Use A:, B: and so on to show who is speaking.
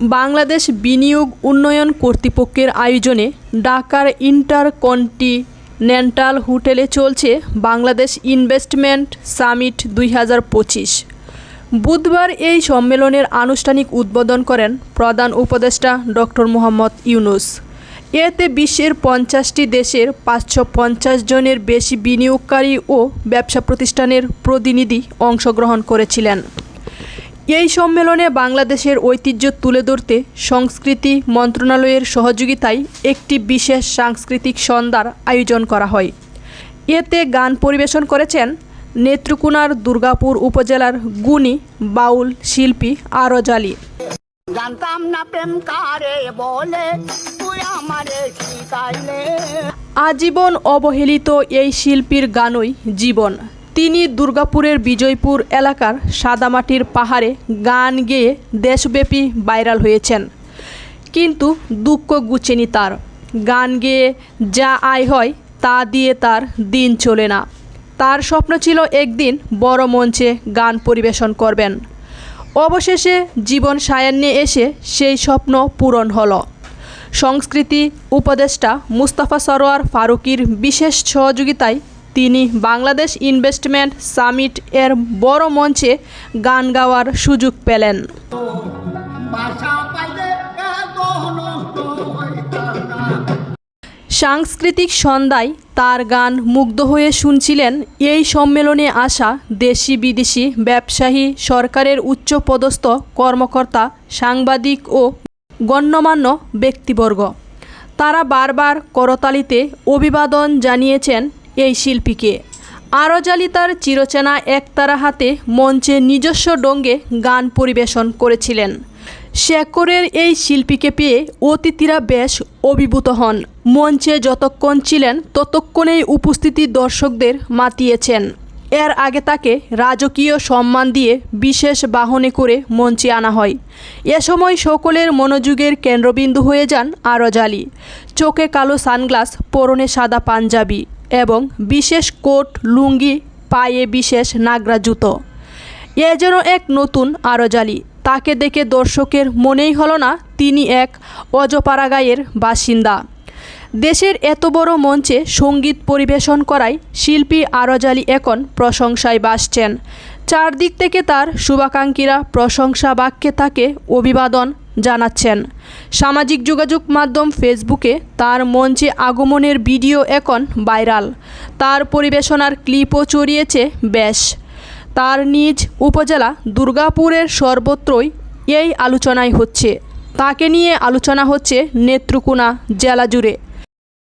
A: বাংলাদেশ বিনিয়োগ উন্নয়ন কর্তৃপক্ষের আয়োজনে ঢাকার ইন্টারকন্টিনেন্টাল হোটেলে চলছে বাংলাদেশ ইনভেস্টমেন্ট সামিট দুই হাজার পঁচিশ। বুধবার এই সম্মেলনের আনুষ্ঠানিক উদ্বোধন করেন প্রধান উপদেষ্টা ডক্টর মোহাম্মদ ইউনুস। এতে বিশ্বের পঞ্চাশটি দেশের পাঁচশো পঞ্চাশ জনের বেশি বিনিয়োগকারী ও ব্যবসা প্রতিষ্ঠানের প্রতিনিধি অংশগ্রহণ করেছিলেন। এই সম্মেলনে বাংলাদেশের ঐতিহ্য তুলে ধরতে সংস্কৃতি মন্ত্রণালয়ের সহযোগিতায় একটি বিশেষ সাংস্কৃতিক সন্ধ্যার আয়োজন করা হয়। এতে গান পরিবেশন করেছেন নেত্রকোনার দুর্গাপুর উপজেলার গুণী বাউল শিল্পী আরজ আলী।
B: জানতাম না প্রেম কারে বলে তুই আমারে শিখাইলে
A: আজীবন অবহেলিত এই শিল্পীর গানই জীবন। তিনি দুর্গাপুরের বিজয়পুর এলাকার সাদামাটির পাহাড়ে গান গেয়ে দেশব্যাপী ভাইরাল হয়েছেন। কিন্তু দুঃখ গুছেনি তার। গান গেয়ে যা আয় হয় তা দিয়ে তার দিন চলে না। তার স্বপ্ন ছিল একদিন বড় মঞ্চে গান পরিবেশন করবেন। অবশেষে জীবন সায়ান্নে এসে সেই স্বপ্ন পূরণ হলো। সংস্কৃতি উপদেষ্টা মুস্তাফা সরোয়ার ফারুকির বিশেষ সহযোগিতায় তিনি বাংলাদেশ ইনভেস্টমেন্ট সামিট এর বড় মঞ্চে গান গাওয়ার সুযোগ পেলেন। সাংস্কৃতিক সন্ধ্যায় তার গান মুগ্ধ হয়ে শুনছিলেন এই সম্মেলনে আসা দেশি বিদেশি ব্যবসায়ী, সরকারের উচ্চপদস্থ কর্মকর্তা, সাংবাদিক ও গণ্যমান্য ব্যক্তিবর্গ। তারা বারবার করতালিতে অভিবাদন জানিয়েছেন এই শিল্পীকে। আরজালি তার চিরচেনা একতারা হাতে মঞ্চে নিজস্ব ডঙ্গে গান পরিবেশন করেছিলেন। শেকরের এই শিল্পীকে পেয়ে অতিথিরা বেশ অভিভূত হন। মঞ্চে যতক্ষণ ছিলেন, ততক্ষণেই উপস্থিতি দর্শকদের মাতিয়েছেন। এর আগে তাকে রাজকীয় সম্মান দিয়ে বিশেষ বাহনে করে মঞ্চে আনা হয়। এ সময় সকলের মনোযোগের কেন্দ্রবিন্দু হয়ে যান আরজ আলী চোখে কালো সানগ্লাস, পরনে সাদা পাঞ্জাবি। এবং বিশেষ কোট, লুঙ্গি, পায়ে বিশেষ নাগরা জুতো। এ যেন এক নতুন আরজালি। তাকে দেখে দর্শকের মনেই হলো না, তিনি এক অজপাড়াগাঁয়ের বাসিন্দা। দেশের এত বড় মঞ্চে সংগীত পরিবেশন করায় শিল্পী আরজালি এখন প্রশংসায় বাসছেন। চারদিক থেকে তার শুভাকাঙ্ক্ষীরা প্রশংসা বাক্যে তাকে অভিবাদন জানাচ্ছেন। সামাজিক যোগাযোগ মাধ্যম ফেসবুকে তার মঞ্চে আগমনের ভিডিও এখন ভাইরাল। তার পরিবেশনার ক্লিপও চড়িয়েছে বেশ। তার নিজ উপজেলা দুর্গাপুরের সর্বত্রই এই আলোচনায় হচ্ছে। তাকে নিয়ে আলোচনা হচ্ছে নেত্রকোনা জেলা জুড়ে